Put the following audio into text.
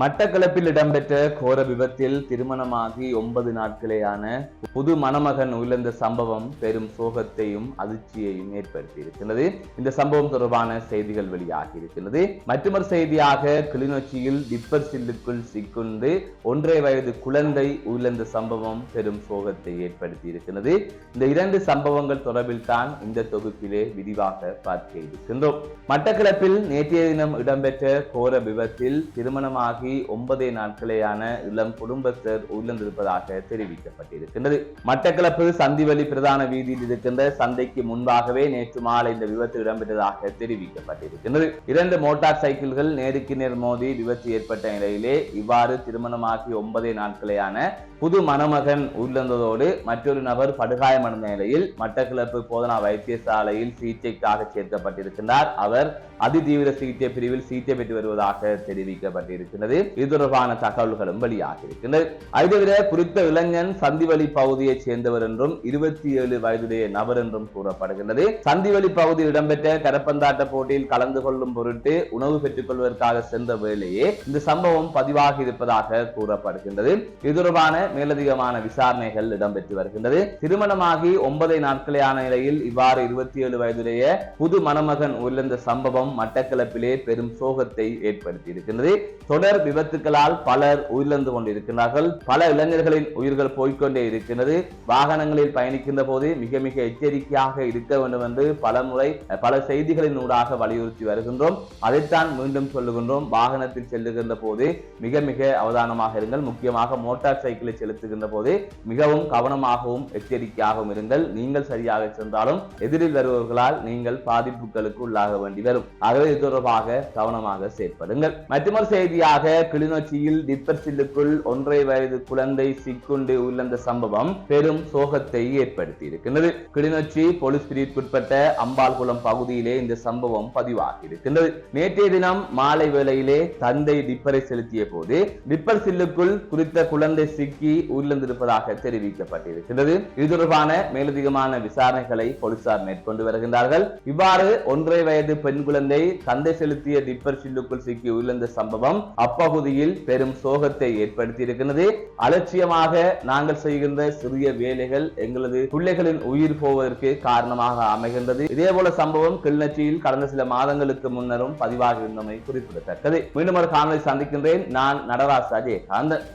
மட்டக்களப்பில் இடம்பெற்ற கோர விபத்தில் திருமணமாகி ஒன்பது நாட்களேயான புது மணமகன் உயிர்ந்த சம்பவம் பெரும் சோகத்தையும் அதிர்ச்சியையும் ஏற்படுத்தியிருக்கிறது. இந்த சம்பவம் தொடர்பான செய்திகள் வெளியாகி இருக்கிறது மற்றொரு செய்தியாக கிளிநொச்சியில் டிப்பர் சில்லுக்குள் சிக்குண்டு ஒன்றரை வயது குழந்தை உயிர்ந்த சம்பவம் பெரும் சோகத்தை ஏற்படுத்தி இருக்கிறது இந்த இரண்டு சம்பவங்கள் தொடர்பில் தான் இந்த தொகுப்பிலே விரிவாக பார்க்க இருக்கின்றோம். மட்டக்களப்பில் நேற்றைய தினம் இடம்பெற்ற கோர விபத்தில் திருமணமாகி ஒன்பதே நாட்களேயான இளம் குடும்பஸ்தர் உயிரிழந்திருப்பதாக தெரிவிக்கப்பட்டிருக்கின்றது. மட்டக்களப்பு சந்திவெளி பிரதான வீதியில் இருக்கின்ற சந்தைக்கு முன்பாகவே நேற்று மாலை இந்த விபத்து இடம்பெற்றதாக தெரிவிக்கப்பட்டிருக்கின்றது. இரண்டு மோட்டார் சைக்கிள்கள் நேருக்கு நேர் மோதி விபத்து ஏற்பட்ட நிலையிலே இவ்வாறு திருமணமாகி ஒன்பதே நாட்களேயான புது மணமகன் உயிரிழந்ததோடு மற்றொரு நபர் படுகாயமடைந்த நிலையில் மட்டக்களப்பு போதனா வைத்தியசாலையில் சிகிச்சைக்காக சேர்க்கப்பட்டிருக்கின்றார். அவர் அதிதீவிர சிகிச்சை பிரிவில் சிகிச்சை பெற்று வருவதாக தெரிவிக்கப்பட்டிருக்கிறது இது தொடர்பான தகவல்களும் வெளியாகி இருக்கின்றது. அதுதவிர குறித்த இளைஞன் சந்திவெளி பகுதியைச் சேர்ந்தவர் என்றும் இருபத்தி ஏழு வயதுடைய நபர் என்றும் கூறப்படுகின்றது. சந்திவெளி பகுதியில் இடம்பெற்ற கரப்பந்தாட்ட போட்டியில் கலந்து கொள்ளும் பொருட்டு உணவு பெற்றுக் கொள்வதற்காக சென்ற வேளையே இந்த சம்பவம் பதிவாகி இருப்பதாக கூறப்படுகின்றது. இது தொடர்பான மேலதிகமான விசாரணைகள் இடம்பெற்று வருகின்றது. திருமணமாகி ஒன்பதை நாட்களேயான நிலையில் இவ்வாறு இருபத்தி ஏழு வயதுடைய புது மணமகன் உயிரிழந்த சம்பவம் மட்டக்களப்பிலே பெரும் சோகத்தை ஏற்படுத்தி இருக்கின்றது. தொடர் விபத்துகளால் பலர் உயிரிழந்து கொண்டிருக்கிறார்கள். பல இளைஞர்களின் உயிர்கள் போய்கொண்டே இருக்கிறது வாகனங்களில் பயணிக்கின்ற போது மிக மிக எச்சரிக்கையாக இருக்க வேண்டும் என்று பல முறை பல செய்திகளின் ஊடாக வலியுறுத்தி வருகின்றோம். அதைத்தான் மீண்டும் சொல்லுகின்றோம். வாகனத்தில் செல்லுகின்ற போது மிக மிக அவதானமாக இருங்கள். முக்கியமாக மோட்டார் சைக்கிளை செலுத்துகின்ற போது மிகவும் கவனமாகவும் எச்சரிக்கையாகவும் இருங்கள். நீங்கள் சரியாக சென்றாலும் எதிரில் வருபவர்களால் நீங்கள் பாதிப்புகளுக்கு உள்ளாக வேண்டி வரும். ஆகவே இது தொடர்பாக கவனமாக செயற்படுங்கள். மற்றொரு செய்தியாக கிளிநொச்சியில் டிப்பர் சில்லுக்குள் ஒன்றரை வயது குழந்தை சிக்குண்டு உயிரிழந்த சம்பவம் பெரும் சோகத்தை ஏற்படுத்தி இருக்கின்றது கிளிநொச்சி போலீஸ் பிரிவுக்குட்பட்ட அம்பாள்குளம் பகுதியிலே இந்த சம்பவம் பதிவாகி இருக்கின்றது நேற்றைய தினம் மாலை வேளையிலே தந்தை டிப்பரை செலுத்திய போது டிப்பர் சில்லுக்குள் குறித்த குழந்தை சிக்கி உயிரிழந்திருப்பதாக தெரிவிக்கப்பட்டிருக்கிறது இது தொடர்பான மேலதிகமான விசாரணைகளை போலீசார் மேற்கொண்டு வருகின்றார்கள். இவ்வாறு ஒன்றரை வயது பெண் குழந்தை தந்தை செலுத்திய டிப்பர் சில்லுக்குள் சிக்கி உயிரிழந்த சம்பவம் அப்ப அப்பகுதியில் பெரும் சோகத்தை ஏற்படுத்தியிருக்கிறது. அலட்சியமாக நாங்கள் செய்கின்ற சிறிய வேலைகள் எங்களது பிள்ளைகளின் உயிர் போவதற்கு காரணமாக அமைகின்றது. இதே போல சம்பவம் கிளிநொச்சியில் கடந்த சில மாதங்களுக்கு முன்னரும் பதிவாகி இருந்தமை குறிப்பிடத்தக்கது. மீண்டும் ஒரு காணொலி சந்திக்கின்றேன். நான் நடராஜ் அஜயகாந்தன்.